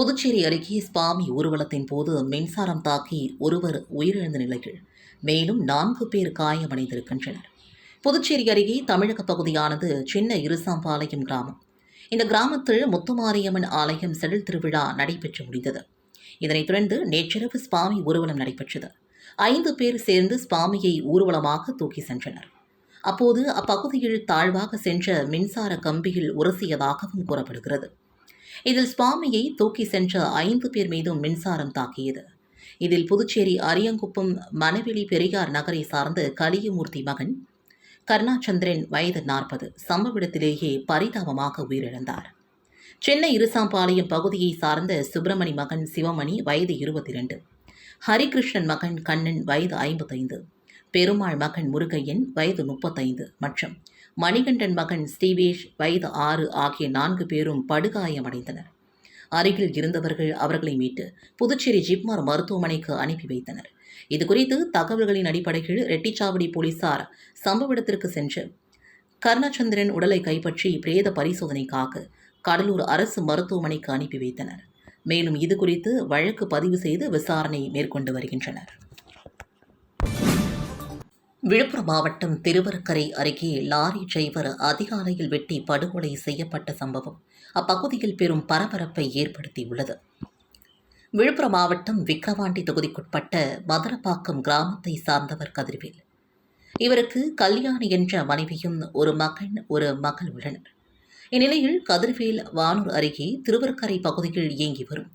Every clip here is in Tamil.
புதுச்சேரி அருகே சுவாமி ஊர்வலத்தின் போது மின்சாரம் தாக்கி ஒருவர் உயிரிழந்த நிலையில் மேலும் நான்கு பேர் காயமடைந்திருக்கின்றனர். புதுச்சேரி அருகே தமிழக பகுதியானது சின்ன இருசாம்பாளையம் கிராமம். இந்த கிராமத்தில் முத்துமாரியம்மன் ஆலயம் செடில் திருவிழா நடைபெற்று முடிந்தது. இதனைத் தொடர்ந்து நேற்றிரவு சுவாமி ஊர்வலம் நடைபெற்றது. ஐந்து பேர் சேர்ந்து சுவாமியை ஊர்வலமாக தூக்கி சென்றனர். அப்போது அப்பகுதியில் தாழ்வாக சென்ற மின்சார கம்பியில் உரசியதாகவும் கூறப்படுகிறது. இதில் சுவாமியை தூக்கி சென்ற ஐந்து பேர் மீதும் மின்சாரம் தாக்கியது. இதில் புதுச்சேரி அரியங்குப்பம் மணவெளி பெரியார் நகரை சார்ந்த கலியமூர்த்தி மகன் கருணாச்சந்திரன் வயது நாற்பது சம்பவ இடத்திலேயே பரிதாபமாக உயிரிழந்தார். சென்னை இருசாம்பாளையம் பகுதியை சார்ந்த சுப்பிரமணி மகன் சிவமணி வயது இருபத்தி இரண்டு ஹரிகிருஷ்ணன் மகன் கண்ணன் வயது ஐம்பத்தைந்து பெருமாள் மகன் முருகையன் வயது முப்பத்தைந்து மற்றும் மணிகண்டன் மகன் ஸ்ரீவேஷ் வயது ஆறு ஆகிய நான்கு பேரும் படுகாயமடைந்தனர். அருகில் இருந்தவர்கள் அவர்களை மீட்டு புதுச்சேரி ஜிப்மார் மருத்துவமனைக்கு அனுப்பி வைத்தனர். இதுகுறித்து தகவல்களின் அடிப்படையில் ரெட்டிச்சாவடி போலீசார் சம்பவ இடத்திற்கு சென்று கருணச்சந்திரன் உடலை கைப்பற்றி பிரேத பரிசோதனைக்காக கடலூர் அரசு மருத்துவமனைக்கு அனுப்பி வைத்தனர். மேலும் இது குறித்து வழக்கு பதிவு செய்து விசாரணை மேற்கொண்டு வருகின்றனர். விழுப்புரம் மாவட்டம் திருவருக்கரை அருகே லாரி டிரைவர் அதிகாலையில் வெட்டி படுகொலை செய்யப்பட்ட சம்பவம் அப்பகுதியில் பெரும் பரபரப்பை ஏற்படுத்தியுள்ளது. விழுப்புரம் மாவட்டம் விக்கிரவாண்டி தொகுதிக்குட்பட்ட மதுரப்பாக்கம் கிராமத்தை சார்ந்தவர் கதிர்வேல். இவருக்கு கல்யாணி என்ற மனைவியும் ஒரு மகன் ஒரு மகள் உள்ளனர். இந்நிலையில் கதிர்வேல் வானூர் அருகே திருவருக்கரை பகுதியில் இயங்கி வரும்.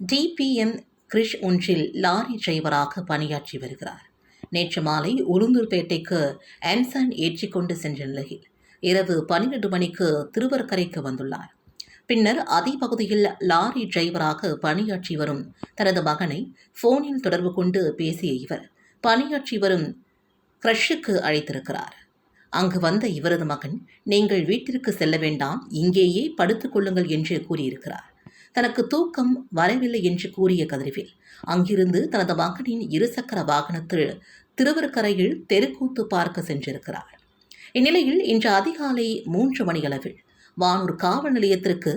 டிபிஎன் கிரிஷ் ஒன்றில் லாரி டிரைவராக பணியாற்றி வருகிறார். நேற்று மாலை உளுந்தூர்பேட்டைக்கு ஆன்சன் ஏற்றிக்கொண்டு சென்ற நிலையில் இரவு பன்னிரண்டு மணிக்கு திருவர்க்கரைக்கு வந்துள்ளார். பின்னர் அதே பகுதியில் லாரி டிரைவராக பணியாற்றி வரும் தனது மகனை போனில் தொடர்பு கொண்டு பேசிய இவர் பணியாற்றி வரும் கிரஷுக்கு அழைத்திருக்கிறார். அங்கு வந்த இவரது மகன் நீங்கள் வீட்டிற்கு செல்ல வேண்டாம் இங்கேயே படுத்துக் கொள்ளுங்கள் என்று கூறியிருக்கிறார். தனக்கு தூக்கம் வரவில்லை என்று கூறிய கதிர்வேல் அங்கிருந்து தனது மகனின் இருசக்கர வாகனத்தில் திருவருக்கரையில் தெருக்கூத்து பார்க்க சென்றிருக்கிறார். இந்நிலையில் இன்று அதிகாலை மூன்று மணியளவில் வானூர் காவல் நிலையத்திற்கு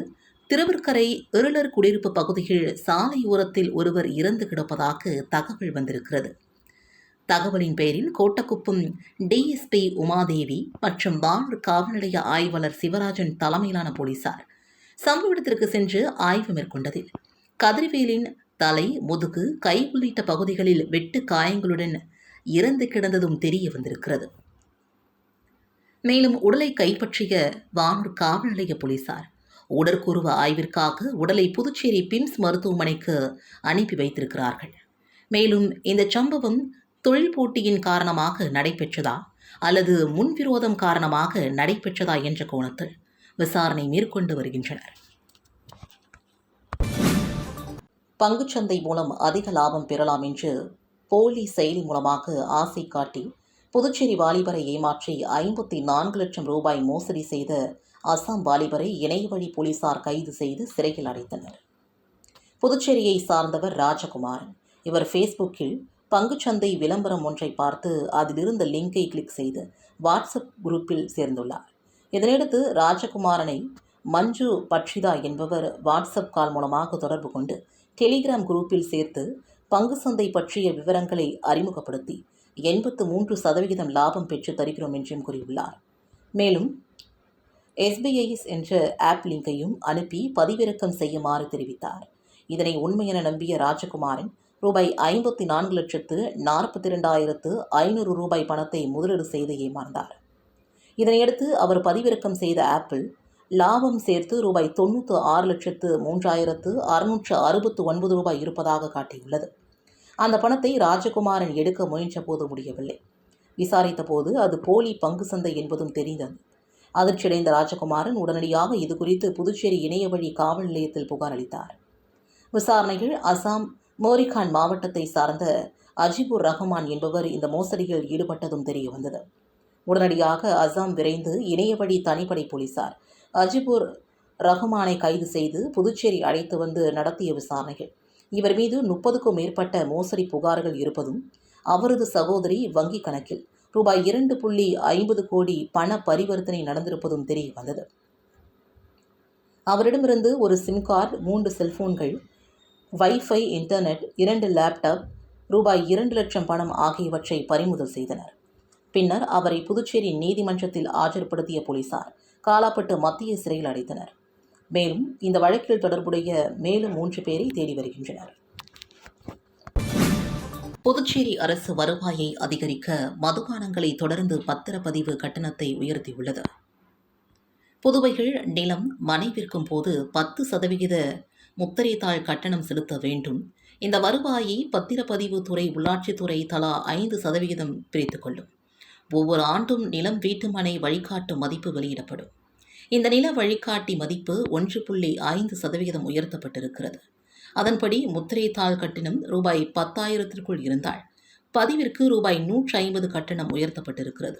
திருவர்க்கரை இருளர் குடியிருப்பு பகுதியில் சாலையோரத்தில் ஒருவர் இறந்து கிடப்பதாக தகவல் வந்திருக்கிறது. தகவலின் பேரில் கோட்டக்குப்பம் டிஎஸ்பி உமாதேவி மற்றும் வானூர் காவல் நிலைய ஆய்வாளர் சிவராஜன் தலைமையிலான போலீசார் சம்பவ இடத்திற்கு சென்று ஆய்வு மேற்கொண்டதில் கதிர்வேலின் தலை முதுகு கை உள்ளிட்ட பகுதிகளில் வெட்டு காயங்களுடன் இறந்து கிடந்ததும் தெரிய வந்திருக்கிறது. மேலும் உடலை கைப்பற்றிய வானூர் காவல் நிலைய போலீசார் உடற்குருவ ஆய்விற்காக உடலை புதுச்சேரி பிம்ஸ் மருத்துவமனைக்கு அனுப்பி வைத்திருக்கிறார்கள். மேலும் இந்த சம்பவம் தொழில் போட்டியின் காரணமாக நடைபெற்றதா அல்லது முன்விரோதம் காரணமாக நடைபெற்றதா என்ற கோணத்தில் விசாரணை மேற்கொண்டு வருகின்றனர். பங்குச்சந்தை மூலம் அதிக லாபம் பெறலாம் என்று போலி செயலி மூலமாக ஆசை காட்டி புதுச்சேரி வாலிபரை ஏமாற்றி ஐம்பத்தி நான்கு லட்சம் ரூபாய் மோசடி செய்த அசாம் வாலிபரை இணையவழி போலீசார் கைது செய்து சிறையில் அடைத்தனர். புதுச்சேரியை சார்ந்தவர் ராஜகுமாரன். இவர் ஃபேஸ்புக்கில் பங்குச்சந்தை விளம்பரம் ஒன்றை பார்த்து அதிலிருந்த லிங்கை கிளிக் செய்து வாட்ஸ்அப் குரூப்பில் சேர்ந்துள்ளார். இதனையடுத்து ராஜகுமாரனை மஞ்சு பட்சிதா என்பவர் வாட்ஸ்அப் கால் மூலமாக தொடர்பு கொண்டு டெலிகிராம் குரூப்பில் சேர்த்து பங்கு சந்தை பற்றிய விவரங்களை அறிமுகப்படுத்தி எண்பத்து மூன்று சதவிகிதம் லாபம் பெற்று தருகிறோம் என்றும் கூறியுள்ளார். மேலும் எஸ்பிஐஎஸ் என்ற ஆப் லிங்கையும் அனுப்பி பதிவிறக்கம் செய்யுமாறு தெரிவித்தார். இதனை உண்மையென நம்பிய ராஜகுமாரன் ரூபாய் ஐம்பத்தி நான்கு லட்சத்து நாற்பத்தி இரண்டாயிரத்து ஐநூறு ரூபாய் பணத்தை முதலீடு செய்து ஏமாந்தார். இதனையடுத்து அவர் பதிவிறக்கம் செய்த ஆப்பிள் லாபம் சேர்த்து ரூபாய் தொண்ணூற்று ஆறு லட்சத்து மூன்றாயிரத்து அறுநூற்று அறுபத்து ஒன்பது ரூபாய் இருப்பதாக காட்டியுள்ளது. அந்த பணத்தை ராஜகுமாரன் எடுக்க முயன்றபோது முடியவில்லை. விசாரித்த போது அது போலி பங்கு சந்தை என்பதும் தெரிந்தது. அதிர்ச்சியடைந்த ராஜகுமாரன் உடனடியாக இது குறித்து புதுச்சேரி இணையவழி காவல் நிலையத்தில் புகார் அளித்தார். விசாரணையில் அசாம் மோரிகான் மாவட்டத்தை சார்ந்த அஜிபுர் ரஹ்மான் என்பவர் இந்த மோசடியில் ஈடுபட்டதும் தெரிய வந்தது உடனடியாக அசாம் விரைந்து இணையவழி தனிப்படை போலீசார் அஜிபூர் ரஹ்மானை கைது செய்து புதுச்சேரி அழைத்து வந்து நடத்திய விசாரணைகள். இவர் மீது முப்பதுக்கும் மேற்பட்ட மோசடி புகார்கள் இருப்பதும் அவரது சகோதரி வங்கி கணக்கில் ரூபாய் இரண்டு புள்ளி ஐம்பது கோடி பண பரிவர்த்தனை நடந்திருப்பதும் தெரிய வந்தது. அவரிடமிருந்து ஒரு சிம் கார்டு மூன்று செல்போன்கள் வைஃபை இன்டர்நெட் இரண்டு லேப்டாப் ரூபாய் இரண்டு லட்சம் பணம் ஆகியவற்றை பறிமுதல் செய்தனர். பின்னர் அவரை புதுச்சேரி நீதிமன்றத்தில் ஆஜர்படுத்திய போலீசார் காலாப்பட்டு மத்திய சிறையில் அடைத்தனர். மேலும் இந்த வழக்கில் தொடர்புடைய மேலும் மூன்று பேரை தேடி வருகின்றனர். புதுச்சேரி அரசு வருவாயை அதிகரிக்க மதுபானங்களை தொடர்ந்து பத்திரப்பதிவு கட்டணத்தை உயர்த்தியுள்ளது. புதுவைகள் நிலம் மனை விற்கும் போது பத்து சதவிகித முத்திரைத்தாள் கட்டணம் செலுத்த வேண்டும். இந்த வருவாயை பத்திரப்பதிவு துறை உள்ளாட்சித்துறை தலா ஐந்து சதவிகிதம் பிரித்துக்கொள்ளும் ஒவ்வொரு ஆண்டும் நிலம் வீட்டுமனை வழிகாட்டும் மதிப்பு வெளியிடப்படும். இந்த நில வழிகாட்டி மதிப்பு ஒன்று புள்ளி ஐந்து சதவிகிதம் உயர்த்தப்பட்டிருக்கிறது. அதன்படி முத்திரைத்தாள் கட்டணம் ரூபாய் பத்தாயிரத்திற்குள் இருந்தால் பதிவிற்கு ரூபாய் நூற்றி ஐம்பது கட்டணம் உயர்த்தப்பட்டிருக்கிறது.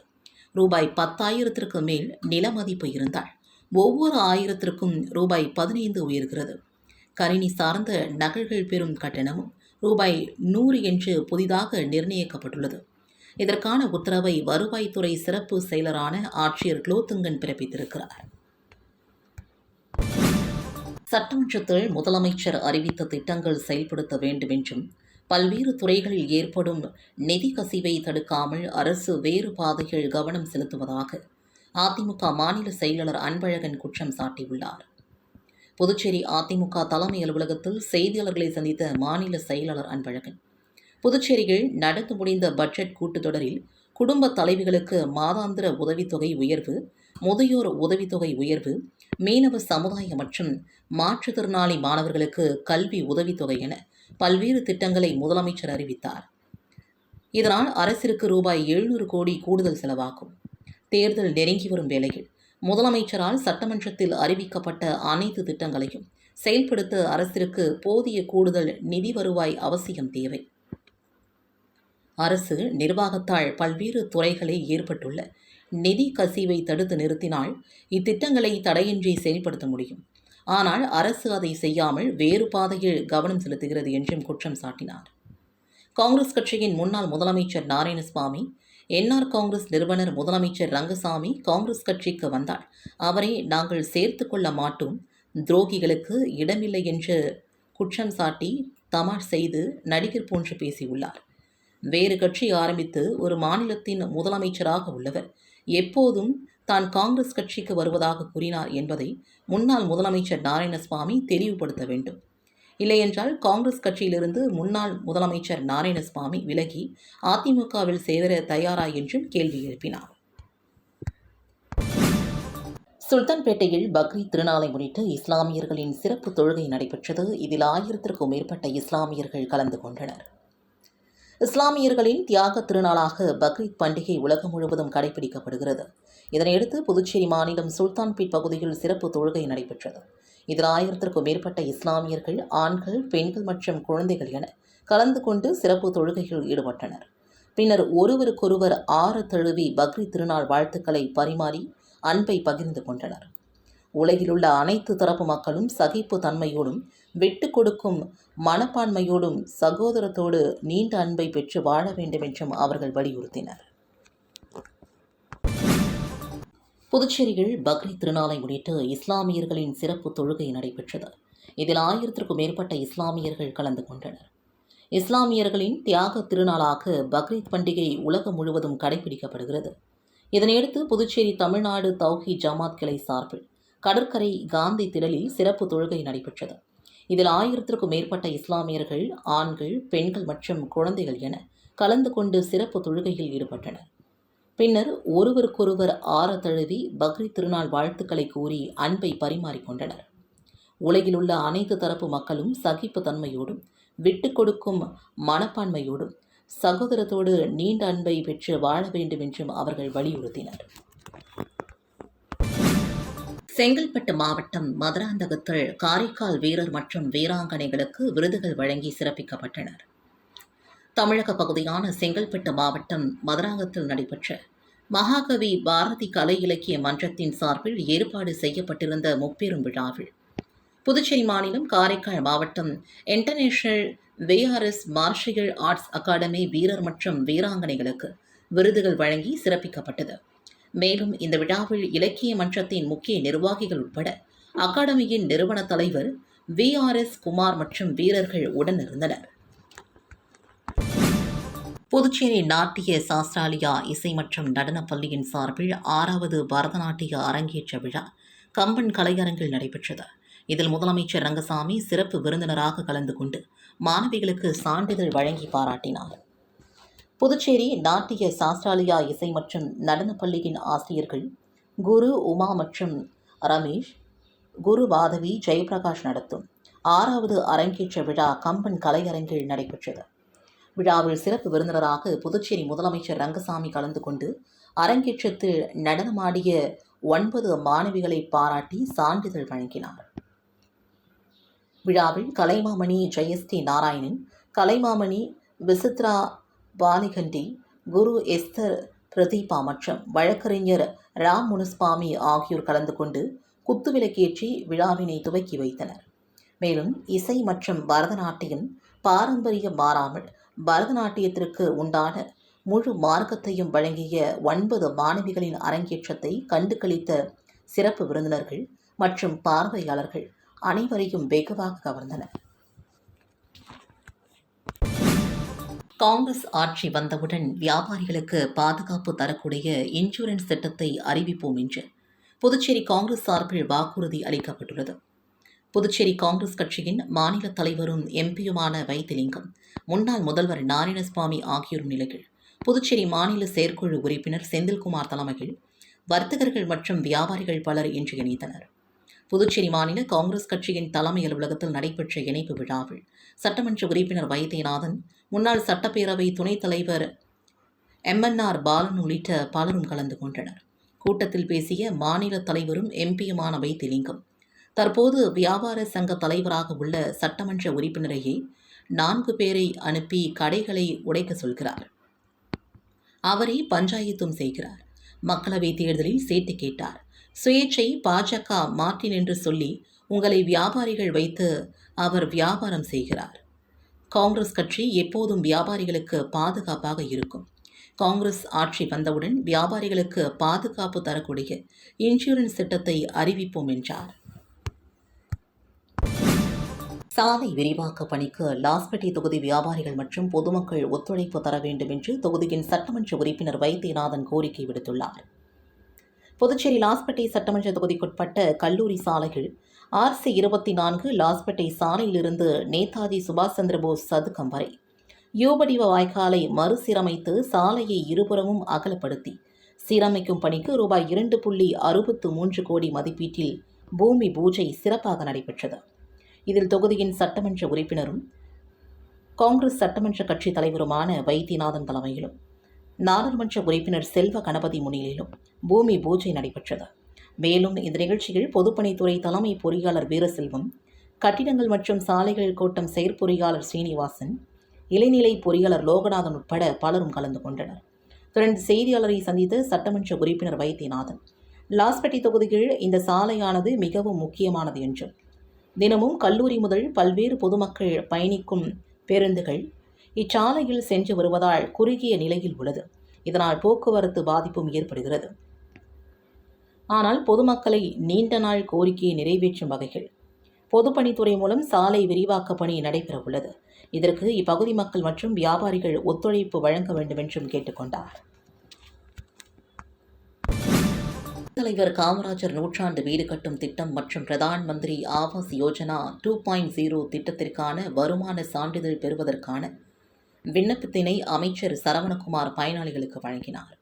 ரூபாய் பத்தாயிரத்திற்கு மேல் நில மதிப்பு இருந்தால் ஒவ்வொரு ஆயிரத்திற்கும் ரூபாய் பதினைந்து உயர்கிறது. கணினி சார்ந்த நகல்கள் பெறும் கட்டணமும் ரூபாய் நூறு என்று புதிதாக நிர்ணயிக்கப்பட்டுள்ளது. இதற்கான உத்தரவை வருவாய்த்துறை சிறப்பு செயலரான ஆட்சியர் குலோத்துங்கன் பிறப்பித்திருக்கிறார். சட்டமன்றத்தில் முதலமைச்சர் அறிவித்த திட்டங்கள் செயல்படுத்த வேண்டும் என்றும் பல்வேறு துறைகளில் ஏற்படும் நிதி கசிவை தடுக்காமல் அரசு வேறு பாதையில் கவனம் செலுத்துவதாக அதிமுக மாநில செயலாளர் அன்பழகன் குற்றம் சாட்டியுள்ளார். புதுச்சேரி அதிமுக தலைமை அலுவலகத்தில் செய்தியாளர்களை சந்தித்த மாநில செயலாளர் அன்பழகன் புதுச்சேரியில் நடந்து முடிந்த பட்ஜெட் கூட்டத்தொடரில் குடும்ப தலைவிகளுக்கு மாதாந்திர உதவித்தொகை உயர்வு முதியோர் உதவித்தொகை உயர்வு மீனவ சமுதாயம் மற்றும் மாற்றுத்திறனாளி மாணவர்களுக்கு கல்வி உதவித்தொகை என பல்வேறு திட்டங்களை முதலமைச்சர் அறிவித்தார். இதனால் அரசிற்கு ரூபாய் எழுநூறு கோடி கூடுதல் செலவாகும். தேர்தல் நெருங்கி வரும் வேளையில் முதலமைச்சரால் சட்டமன்றத்தில் அறிவிக்கப்பட்ட அனைத்து திட்டங்களையும் செயல்படுத்த அரசிற்கு போதிய கூடுதல் நிதி வருவாய் அவசியம் தேவை. அரசு நிர்வாகத்தால் பல்வேறு துறைகளில் ஏற்பட்டுள்ள நிதி கசிவை தடுத்து நிறுத்தினால் இத்திட்டங்களை தடையின்றி செயல்படுத்த முடியும். ஆனால் அரசு அதை செய்யாமல் வேறு பாதையில் கவனம் செலுத்துகிறது என்றும் குற்றம் சாட்டினார். காங்கிரஸ் கட்சியின் முன்னாள் முதலமைச்சர் நாராயணசுவாமி என்ஆர் காங்கிரஸ் நிறுவனர் முதலமைச்சர் ரங்கசாமி காங்கிரஸ் கட்சிக்கு வந்தால் அவரை நாங்கள் சேர்த்து கொள்ள மாட்டோம் துரோகிகளுக்கு இடமில்லை என்று குற்றம் சாட்டி தமாஷ் செய்து நடிகர் போன்று பேசியுள்ளார். வேறு கட்சி ஆரம்பித்து ஒரு மாநிலத்தின் முதலமைச்சராக உள்ளவர். எப்போதும் தான் காங்கிரஸ் கட்சிக்கு வருவதாக கூறினார் என்பதை முன்னாள் முதலமைச்சர் நாராயணசுவாமி தெளிவுபடுத்த வேண்டும். இல்லையென்றால் காங்கிரஸ் கட்சியிலிருந்து முன்னாள் முதலமைச்சர் நாராயணசுவாமி விலகி அதிமுகவில் சேர தயாரா என்றும் கேள்வி எழுப்பினார். சுல்தான்பேட்டையில் பக்ரீத் திருநாளை முன்னிட்டு இஸ்லாமியர்களின் சிறப்பு தொழுகை நடைபெற்றது. இதில் ஆயிரத்திற்கும் மேற்பட்ட இஸ்லாமியர்கள் கலந்து கொண்டனர். இஸ்லாமியர்களின் தியாக திருநாளாக பக்ரீத் பண்டிகை உலகம் முழுவதும் கடைபிடிக்கப்படுகிறது. இதனையடுத்து புதுச்சேரி மாநிலம் சுல்தான்பேட் பகுதியில் சிறப்பு தொழுகை நடைபெற்றது. இதில் ஆயிரத்திற்கும் மேற்பட்ட இஸ்லாமியர்கள் ஆண்கள் பெண்கள் மற்றும் குழந்தைகள் என கலந்து கொண்டு சிறப்பு தொழுகையில் ஈடுபட்டனர். பின்னர் ஒருவருக்கொருவர் ஆறு தழுவி பக்ரீத் திருநாள் வாழ்த்துக்களை பரிமாறி அன்பை பகிர்ந்து கொண்டனர். உலகிலுள்ள அனைத்து தரப்பு மக்களும் சகிப்பு தன்மையோடும் விட்டு கொடுக்கும் மனப்பான்மையோடும் சகோதரத்தோடு நீண்ட அன்பை பெற்று வாழ வேண்டும் என்றும் அவர்கள் வலியுறுத்தினர். புதுச்சேரியில் பக்ரீத் திருநாளை முன்னிட்டு இஸ்லாமியர்களின் சிறப்பு தொழுகை நடைபெற்றது. இதில் ஆயிரத்திற்கும் மேற்பட்ட இஸ்லாமியர்கள் கலந்து கொண்டனர். இஸ்லாமியர்களின் தியாக திருநாளாக பக்ரீத் பண்டிகை உலகம் முழுவதும் கடைபிடிக்கப்படுகிறது. இதனையடுத்து புதுச்சேரி தமிழ்நாடு தௌஹி ஜமாத் கிளை சார்பில் கடற்கரை காந்தி திடலில் சிறப்பு தொழுகை நடைபெற்றது. இதில் ஆயிரத்திற்கும் மேற்பட்ட இஸ்லாமியர்கள் ஆண்கள் பெண்கள் மற்றும் குழந்தைகள் என கலந்து கொண்டு சிறப்பு தொழுகையில் ஈடுபட்டனர். பின்னர் ஒருவருக்கொருவர் ஆற தழுவி பக்ரீத் திருநாள் வாழ்த்துக்களை கூறி அன்பை பரிமாறிக்கொண்டனர் உலகிலுள்ள அனைத்து தரப்பு மக்களும் சகிப்பு தன்மையோடும் விட்டு கொடுக்கும் மனப்பான்மையோடும் சகோதரத்தோடு நீண்ட அன்பை பெற்று வாழ வேண்டும் என்றும் அவர்கள் வலியுறுத்தினர். செங்கல்பட்டு மாவட்டம் மதுராந்தகத்தில் காரைக்கால் வீரர் மற்றும் வீராங்கனைகளுக்கு விருதுகள் வழங்கி சிறப்பிக்கப்பட்டனர். தமிழக பகுதியான செங்கல்பட்டு மாவட்டம் மதுராங்கத்தில் நடைபெற்ற மகாகவி பாரதி கலை இலக்கிய மன்றத்தின் சார்பில் ஏற்பாடு செய்யப்பட்டிருந்த முப்பெரும் விழாவில் புதுச்சேரி மாநிலம் காரைக்கால் மாவட்டம் international VRS martial arts academy வீரர் மற்றும் வீராங்கனைகளுக்கு விருதுகள் வழங்கி சிறப்பிக்கப்பட்டது. மேலும் இந்த விழாவில் இலக்கிய மன்றத்தின் முக்கிய நிர்வாகிகள் உட்பட அகாடமியின் நிறுவன தலைவர் வி ஆர் எஸ் குமார் மற்றும் வீரர்கள் உடனிருந்தனர். புதுச்சேரி நாட்டிய சாஸ்திராலியா இசை மற்றும் நடனப் பள்ளியின் சார்பில் ஆறாவது பரதநாட்டிய அரங்கேற்ற விழா கம்பன் கலையரங்கில் நடைபெற்றது. இதில் முதலமைச்சர் ரங்கசாமி சிறப்பு விருந்தினராக கலந்து கொண்டு மாணவிகளுக்கு சான்றிதழ் வழங்கி பாராட்டினார். புதுச்சேரி நாட்டிய சாஸ்திராலியா இசை மற்றும் நடனப் பள்ளியின் ஆசிரியர்கள் குரு உமா மற்றும் ரமேஷ் குரு பாதவி ஜெயபிரகாஷ் நடத்தும் ஆறாவது அரங்கேற்ற விழா கம்பன் கலையரங்கில் நடைபெற்றது. விழாவில் சிறப்பு விருந்தினராக புதுச்சேரி முதலமைச்சர் ரங்கசாமி கலந்து கொண்டு அரங்கேற்றத்தில் நடனமாடிய ஒன்பது மாணவிகளை பாராட்டி சான்றிதழ் வழங்கினார் விழாவில் கலைமாமணி ஜெயஸ்ரீ நாராயணன் கலைமாமணி விசித்ரா பாலிகண்டி குரு எஸ்தர் பிரதீபா மற்றும் வழக்கறிஞர் ராம் முனுஸ்வாமி ஆகியோர் கலந்து கொண்டு குத்துவிளக்கேற்றி விழாவினை துவக்கி வைத்தனர். மேலும் இசை மற்றும் பரதநாட்டியம் பாரம்பரிய மாறாமல் பரதநாட்டியத்திற்கு உண்டான முழு மார்க்கத்தையும் வழங்கிய ஒன்பது மாணவிகளின் அரங்கேற்றத்தை கண்டுகளித்த சிறப்பு விருந்தினர்கள் மற்றும் பார்வையாளர்கள் அனைவரையும் வெகுவாக கவர்ந்தனர். காங்கிரஸ் ஆட்சி வந்தவுடன் வியாபாரிகளுக்கு பாதுகாப்பு தரக்கூடிய இன்சூரன்ஸ் திட்டத்தை அறிவிப்போம் என்று புதுச்சேரி காங்கிரஸ் சார்பில் வாக்குறுதி அளிக்கப்பட்டுள்ளது. புதுச்சேரி காங்கிரஸ் கட்சியின் மாநில தலைவரும் எம்பியுமான வைத்திலிங்கம் முன்னாள் முதல்வர் நாராயணசுவாமி ஆகியோர் நிலையில் புதுச்சேரி மாநில செயற்குழு உறுப்பினர் செந்தில்குமார் தலைமையில் வர்த்தகர்கள் மற்றும் வியாபாரிகள் பலர் இன்று இணைத்தனர் புதுச்சேரி மாநில காங்கிரஸ் கட்சியின் தலைமை அலுவலகத்தில் நடைபெற்ற இணைப்பு விழாவில் சட்டமன்ற உறுப்பினர் வைத்தியநாதன் முன்னாள் சட்டப்பேரவை துணைத் தலைவர் எம்என்ஆர் பாலன் உள்ளிட்ட பலரும் கலந்து கொண்டனர். கூட்டத்தில் பேசிய மாநில தலைவரும் எம்பியுமான வைத்திலிங்கம் தற்போது வியாபார சங்க தலைவராக உள்ள சட்டமன்ற உறுப்பினரையே நான்கு பேரை அனுப்பி கடைகளை உடைக்க சொல்கிறார். அவரே பஞ்சாயத்தும் செய்கிறார். மக்களவைத் தேர்தலில் சேட்டு கேட்டார். சுயேட்சை பாஜக மாற்றின் என்று சொல்லி உங்களை வியாபாரிகள் வைத்து அவர் வியாபாரம் செய்கிறார். காங்கிரஸ் கட்சி எப்போதும் வியாபாரிகளுக்கு பாதுகாப்பாக இருக்கும். காங்கிரஸ் ஆட்சி வந்தவுடன் வியாபாரிகளுக்கு பாதுகாப்பு தரக்கூடிய இன்சூரன்ஸ் திட்டத்தை அறிவிப்போம் என்றார். சாலை விரிவாக்க பணிக்கு லாஸ்பேட்டை தொகுதி வியாபாரிகள் மற்றும் பொதுமக்கள் ஒத்துழைப்பு தர வேண்டும் என்று தொகுதியின் சட்டமன்ற உறுப்பினர் வைத்தியநாதன் கோரிக்கை விடுத்துள்ளார். புதுச்சேரி லாஸ்பேட்டை சட்டமன்ற தொகுதிக்குட்பட்ட கல்லூரி சாலைகள் ஆர்சி இருபத்தி நான்கு லாஸ்பேட்டை சாலையிலிருந்து நேதாஜி சுபாஷ் சந்திரபோஸ் சதுக்கம் வரை. யூபடிவ வாய்க்காலை மறுசீரமைத்து சாலையை இருபுறமும் அகலப்படுத்தி. சீரமைக்கும் பணிக்கு ரூபாய் இரண்டு புள்ளி அறுபத்து மூன்று கோடி மதிப்பீட்டில் பூமி பூஜை சிறப்பாக நடைபெற்றது. இதில் தொகுதியின் சட்டமன்ற உறுப்பினரும் காங்கிரஸ் சட்டமன்ற கட்சித் தலைவருமான வைத்தியநாதன் தலைமையிலும் நாடாளுமன்ற உறுப்பினர் செல்வ கணபதி முன்னிலையிலும் பூமி பூஜை நடைபெற்றது. மேலும் இந்த நிகழ்ச்சியில் பொதுப்பணித்துறை தலைமை பொறியாளர் வீரசெல்வம் கட்டிடங்கள் மற்றும் சாலைகள் கோட்டம் செயற்பொறியாளர் ஸ்ரீனிவாசன் இளைநிலை பொறியாளர் லோகநாதன் உட்பட பலரும் கலந்து கொண்டனர். தொடர்ந்து செய்தியாளரை சந்தித்த சட்டமன்ற உறுப்பினர் வைத்தியநாதன். லாஸ்பேட்டை தொகுதியில் இந்த சாலையானது மிகவும் முக்கியமானது என்றும் தினமும் கல்லூரி முதல் பல்வேறு பொதுமக்கள் பயணிக்கும் பேருந்துகள் இச்சாலையில் சென்று வருவதால் குறுகிய நிலையில் உள்ளது. இதனால் போக்குவரத்து பாதிப்பும் ஏற்படுகிறது. ஆனால் பொதுமக்களை நீண்ட நாள் கோரிக்கையை நிறைவேற்றும் வகையில் பொதுப்பணித்துறை மூலம் சாலை விரிவாக்க பணி நடைபெற உள்ளது இதற்கு இப்பகுதி மக்கள் மற்றும் வியாபாரிகள் ஒத்துழைப்பு வழங்க வேண்டும் என்றும் கேட்டுக்கொண்டார். தலைவர் காமராஜர் நூற்றாண்டு வீடு கட்டும் திட்டம் மற்றும் Pradhan Mantri Awas Yojana two point zero திட்டத்திற்கான வருமான சான்றிதழ் பெறுவதற்கான விண்ணப்பத்தினை அமைச்சர் சரவணகுமார் பயனாளிகளுக்கு வழங்கினார்.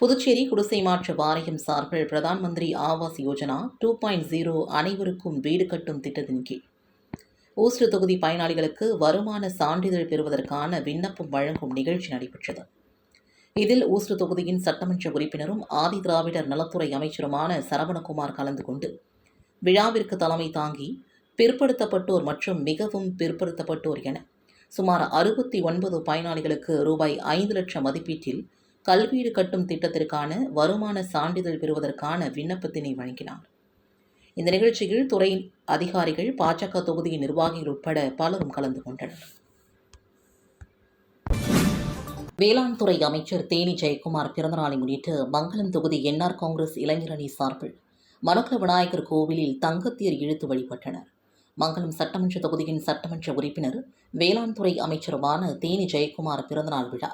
புதுச்சேரி குடிசை மாற்று வாரியம் சார்பில் Pradhan Mantri Awas Yojana two point zero அனைவருக்கும் வீடு கட்டும் திட்டத்தின் கீழ். ஊஸ்டு தொகுதி பயனாளிகளுக்கு வருமான சான்றிதழ் பெறுவதற்கான விண்ணப்பம் வழங்கும் நிகழ்ச்சி நடைபெற்றது. இதில் ஊஸ்டு தொகுதியின் சட்டமன்ற உறுப்பினரும் ஆதி திராவிடர் நலத்துறை அமைச்சருமான சரவணகுமார் கலந்து கொண்டு விழாவிற்கு தலைமை தாங்கி பிற்படுத்தப்பட்டோர் மற்றும் மிகவும் பிற்படுத்தப்பட்டோர் என சுமார் அறுபத்தி ஒன்பது பயனாளிகளுக்கு ரூபாய் ஐந்து லட்சம் மதிப்பீட்டில் கல்வீடு கட்டும் திட்டத்திற்கான வருமான சான்றிதழ் பெறுவதற்கான விண்ணப்பத்தினை வழங்கினார். இந்த நிகழ்ச்சியில் துறை அதிகாரிகள் பாஜக தொகுதியின் நிர்வாகிகள் உட்பட பலரும் கலந்து கொண்டனர். வேளாண் துறை அமைச்சர் தேனி ஜெயக்குமார் பிறந்தநாளை முன்னிட்டு மங்களம் தொகுதி என்ஆர் காங்கிரஸ் இளைஞரணி சார்பில் மலக்க விநாயகர் கோவிலில் தங்கத்தேர் இழுத்து வழிபட்டனர். மங்களம் சட்டமன்ற தொகுதியின் சட்டமன்ற உறுப்பினர் வேளாண் துறை அமைச்சருமான தேனி ஜெயக்குமார் பிறந்தநாள் விழா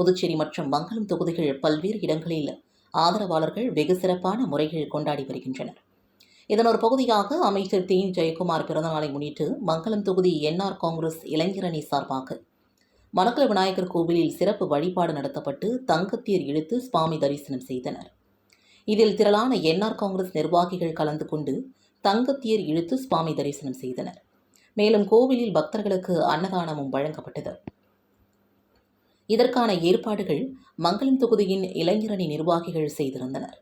புதுச்சேரி மற்றும் மங்களம் தொகுதிகள் பல்வேறு இடங்களில் ஆதரவாளர்கள் வெகு சிறப்பான முறைகள் கொண்டாடி வருகின்றனர். இதன் ஒரு பகுதியாக அமைச்சர் தேனி ஜெயக்குமார் பிறந்தநாளை முன்னிட்டு மங்களம் தொகுதி என்ஆர் காங்கிரஸ் இளைஞரணி சார்பாக மணக்கல விநாயகர் கோவிலில் சிறப்பு வழிபாடு நடத்தப்பட்டு தங்கத்தீர் இழுத்து சுவாமி தரிசனம் செய்தனர். இதில் திரளான என்ஆர் காங்கிரஸ் நிர்வாகிகள் கலந்து கொண்டு தங்கத்தீர் இழுத்து சுவாமி தரிசனம் செய்தனர். மேலும் கோவிலில் பக்தர்களுக்கு அன்னதானமும் வழங்கப்பட்டது. இதற்கான ஏற்பாடுகள் மங்களம் தொகுதியின் இளைஞரணி நிர்வாகிகள் செய்திருந்தனர்.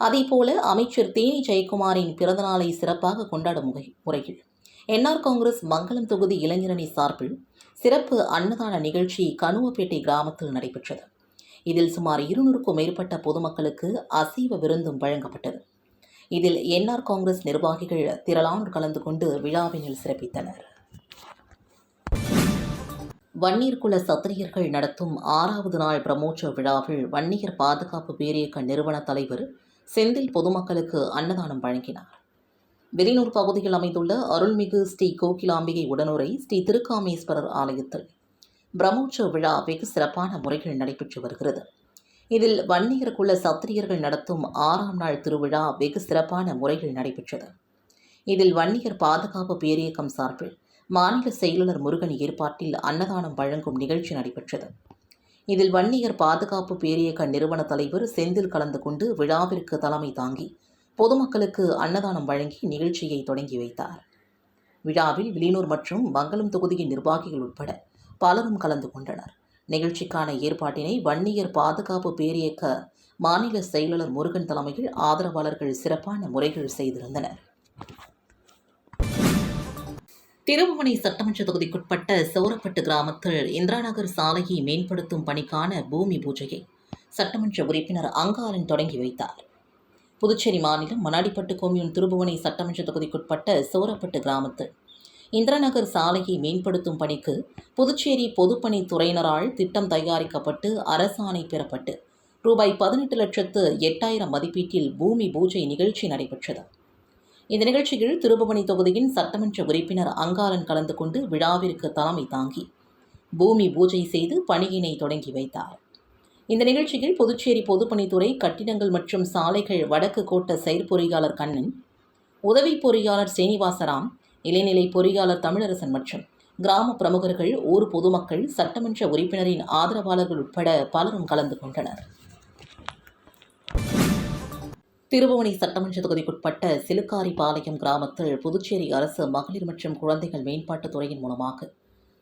அதேபோல அமைச்சர் தேனி ஜெயக்குமாரின் பிறந்தநாளை சிறப்பாக கொண்டாடும் முறையில் என்ஆர் காங்கிரஸ் மங்களம் தொகுதி இளைஞரணி சார்பில் சிறப்பு அன்னதான நிகழ்ச்சி கனுவப்பேட்டை கிராமத்தில் நடைபெற்றது. இதில் சுமார் இருநூறுக்கும் மேற்பட்ட பொதுமக்களுக்கு அசைவ விருந்தும் வழங்கப்பட்டது. இதில் என்ஆர் காங்கிரஸ் நிர்வாகிகள் திரளானோர் கலந்து கொண்டு விழாவினில் சிறப்பித்தனர். வன்னியர் குல சத்திரியர்கள் நடத்தும் ஆறாவது நாள் பிரமோற்சவ விழாவில் வன்னியர் பாதுகாப்பு பேரியக்க நிறுவன தலைவர் செந்தில் பொதுமக்களுக்கு அன்னதானம் வழங்கினார். வெளியூர் பகுதியில் அமைந்துள்ள அருள்மிகு ஸ்ரீ கோகிலாம்பிகை உடனுரை ஸ்ரீ திருக்காமேஸ்வரர் ஆலயத்தில் பிரம்மோற்சவ விழா வெகு சிறப்பான முறைகள் நடைபெற்று வருகிறது. இதில் வன்னியர் குல சத்திரியர்கள் நடத்தும் ஆறாம் நாள் திருவிழா வெகு சிறப்பான முறைகள் நடைபெற்றது. இதில் வன்னியர் பாதுகாப்பு பேரியக்கம் சார்பில் மாநில செயலாளர் முருகன் ஏற்பாட்டில் அன்னதானம் வழங்கும் நிகழ்ச்சி நடைபெற்றது. இதில் வன்னியர் பாதுகாப்பு பேரியக்க நிறுவன தலைவர் செந்தில் கலந்து கொண்டு விழாவிற்கு தலைமை தாங்கி பொதுமக்களுக்கு அன்னதானம் வழங்கி நிகழ்ச்சியை தொடங்கி வைத்தார். விழாவில் விலினூர் மற்றும் மங்களம் தொகுதியின் நிர்வாகிகள் உட்பட பலரும் கலந்து கொண்டனர். நிகழ்ச்சிக்கான ஏற்பாட்டினை வன்னியர் பாதுகாப்பு பேரியக்க மாநில செயலாளர் முருகன் தலைமையில் ஆதரவாளர்கள் சிறப்பான முறைகள் செய்திருந்தனர். திருபுவனை சட்டமன்ற தொகுதிக்குட்பட்ட சோரப்பட்டு கிராமத்தில் இந்திராநகர் சாலையை மேம்படுத்தும் பணிக்கான பூமி பூஜையை சட்டமன்ற உறுப்பினர் அங்காரன் தொடங்கி வைத்தார். புதுச்சேரி மாநிலம் மணாடிப்பட்டு கோமியூன் திருபுவனை சட்டமன்ற தொகுதிக்குட்பட்ட சோரப்பட்டு கிராமத்தில் இந்திராநகர் சாலையை மேம்படுத்தும் பணிக்கு புதுச்சேரி பொதுப்பணித்துறையினரால் திட்டம் தயாரிக்கப்பட்டு அரசாணை பெறப்பட்டு ரூபாய் பதினெட்டு லட்சத்து எட்டாயிரம் மதிப்பீட்டில் பூமி பூஜை நிகழ்ச்சி நடைபெற்றது. இந்த நிகழ்ச்சியில் திருபுவனி தொகுதியின் சட்டமன்ற உறுப்பினர் அங்காளன் கலந்து கொண்டு விழாவிற்கு தலைமை தாங்கி பூமி பூஜை செய்து பணியினை தொடங்கி வைத்தார். இந்த நிகழ்ச்சியில் புதுச்சேரி பொதுப்பணித்துறை கட்டிடங்கள் மற்றும் சாலைகள் வடக்கு கோட்ட செயற்பொறியாளர் கண்ணன் உதவி பொறியாளர் சீனிவாசராம் இளைநிலை பொறியாளர் தமிழரசன் மற்றும் கிராம பிரமுகர்கள் ஊர் பொதுமக்கள் சட்டமன்ற உறுப்பினரின் ஆதரவாளர்கள் உட்பட பலரும் கலந்து கொண்டனர். திருபுவனை சட்டமன்ற தொகுதிக்குட்பட்ட சிலுக்காரிபாளையம் கிராமத்தில் புதுச்சேரி அரசு மகளிர் மற்றும் குழந்தைகள் மேம்பாட்டுத் துறையின் மூலமாக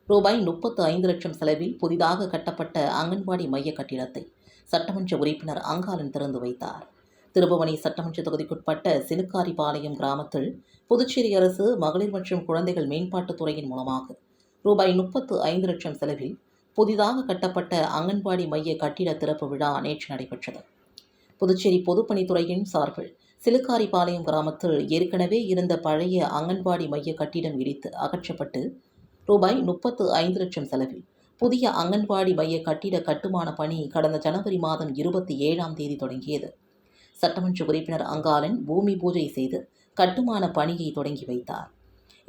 ரூபாய் முப்பத்து ஐந்து லட்சம் செலவில் புதிதாக கட்டப்பட்ட அங்கன்வாடி மைய கட்டிடத்தை சட்டமன்ற உறுப்பினர் அங்காளன் திறந்து வைத்தார். திருபுவனை சட்டமன்ற தொகுதிக்குட்பட்ட சிலுக்காரிபாளையம் கிராமத்தில் புதுச்சேரி அரசு மகளிர் மற்றும் குழந்தைகள் மேம்பாட்டுத் துறையின் மூலமாக ரூபாய் முப்பத்து ஐந்து லட்சம் செலவில் புதிதாக கட்டப்பட்ட அங்கன்வாடி மைய கட்டிட திறப்பு விழா நேற்று நடைபெற்றது. புதுச்சேரி பொதுப்பணித்துறையின் சார்பில் சிலுக்காரிபாளையம் கிராமத்தில் ஏற்கனவே இருந்த பழைய அங்கன்வாடி மைய கட்டிடம் இடித்து அகற்றப்பட்டு ரூபாய் முப்பத்து ஐந்து லட்சம் செலவில் புதிய அங்கன்வாடி மைய கட்டிட கட்டுமான பணி கடந்த ஜனவரி மாதம் இருபத்தி ஏழாம் தேதி தொடங்கியது. சட்டமன்ற உறுப்பினர் அங்காளன் பூமி பூஜை செய்து கட்டுமான பணியை தொடங்கி வைத்தார்.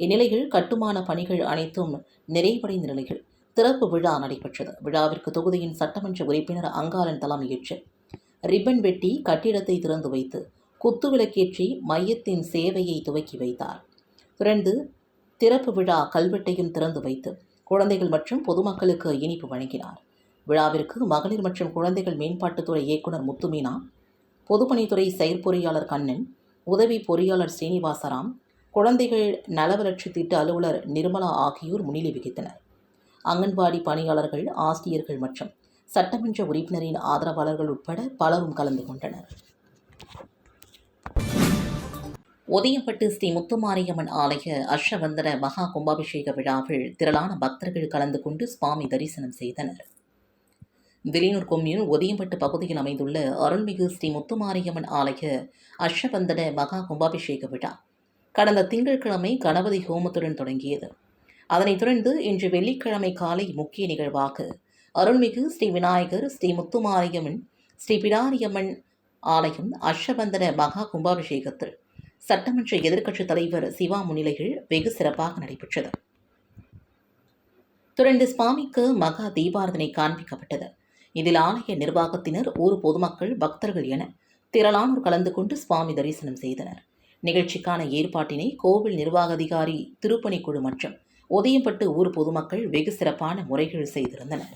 இந்நிலையில் கட்டுமான பணிகள் அனைத்தும் நிறைவடைந்த நிலையில் திறப்பு விழா நடைபெற்றது. விழாவிற்கு தொகுதியின் சட்டமன்ற உறுப்பினர் அங்காளன் தலைமையேற்று ரிப்பன் வெட்டி கட்டிடத்தை திறந்து வைத்து குத்துவிளக்கேற்றி மையத்தின் சேவையை துவக்கி வைத்தார். தொடர்ந்து திறப்பு விழா கல்வெட்டையும் திறந்து வைத்து குழந்தைகள் மற்றும் பொதுமக்களுக்கு இனிப்பு வழங்கினார். விழாவிற்கு மகளிர் மற்றும் குழந்தைகள் மேம்பாட்டுத்துறை இயக்குனர் முத்துமீனா பொதுப்பணித்துறை செயற்பொறியாளர் கண்ணன் உதவி பொறியாளர் ஸ்ரீனிவாசராம் குழந்தைகள் நலவளர்ச்சி திட்ட அலுவலர் நிர்மலா ஆகியோர் முன்னிலை வகித்தனர். அங்கன்வாடி பணியாளர்கள் ஆசிரியர்கள் மற்றும் சட்டமன்ற உறுப்பினரின் ஆதரவாளர்கள் உட்பட பலரும் கலந்து கொண்டனர். ஒதியப்பட்டு ஸ்ரீ முத்துமாரியம்மன் ஆலய அஷ்டவந்தன மகா கும்பாபிஷேக விழாவில் திரளான பக்தர்கள் கலந்து கொண்டு சுவாமி தரிசனம் செய்தனர். விலினூர் கொம்யூன் ஒதியம்பட்டு பகுதியில் அமைந்துள்ள அருள்மிகு ஸ்ரீ முத்துமாரியம்மன் ஆலய அஷ்டபந்தன மகா கும்பாபிஷேக விழா கடந்த திங்கட்கிழமை கணபதி ஹோமத்துடன் தொடங்கியது. அதனைத் தொடர்ந்து இன்று வெள்ளிக்கிழமை காலை முக்கிய நிகழ்வாக அருள்மிகு ஸ்ரீ விநாயகர் ஸ்ரீ முத்துமாரியம்மன் ஸ்ரீ பிடாரியம்மன் ஆலயம் அஷ்டபந்தன மகா கும்பாபிஷேகத்தில் சட்டமன்ற எதிர்க்கட்சித் தலைவர் சிவா முன்னிலையில் வெகு சிறப்பாக நடைபெற்றது. தொடர்ந்து சுவாமிக்கு மகா தீபாரதனை காண்பிக்கப்பட்டது. இதில் ஆலய நிர்வாகத்தினர் ஊர் பொதுமக்கள் பக்தர்கள் என திரளானோர் கலந்து கொண்டு சுவாமி தரிசனம் செய்தனர். நிகழ்ச்சிக்கான ஏற்பாட்டினை கோவில் நிர்வாக அதிகாரி திருப்பணிக்குழு மற்றும் உதயம்பட்டு ஊர் பொதுமக்கள் வெகு சிறப்பான முறைகள் செய்திருந்தனர்.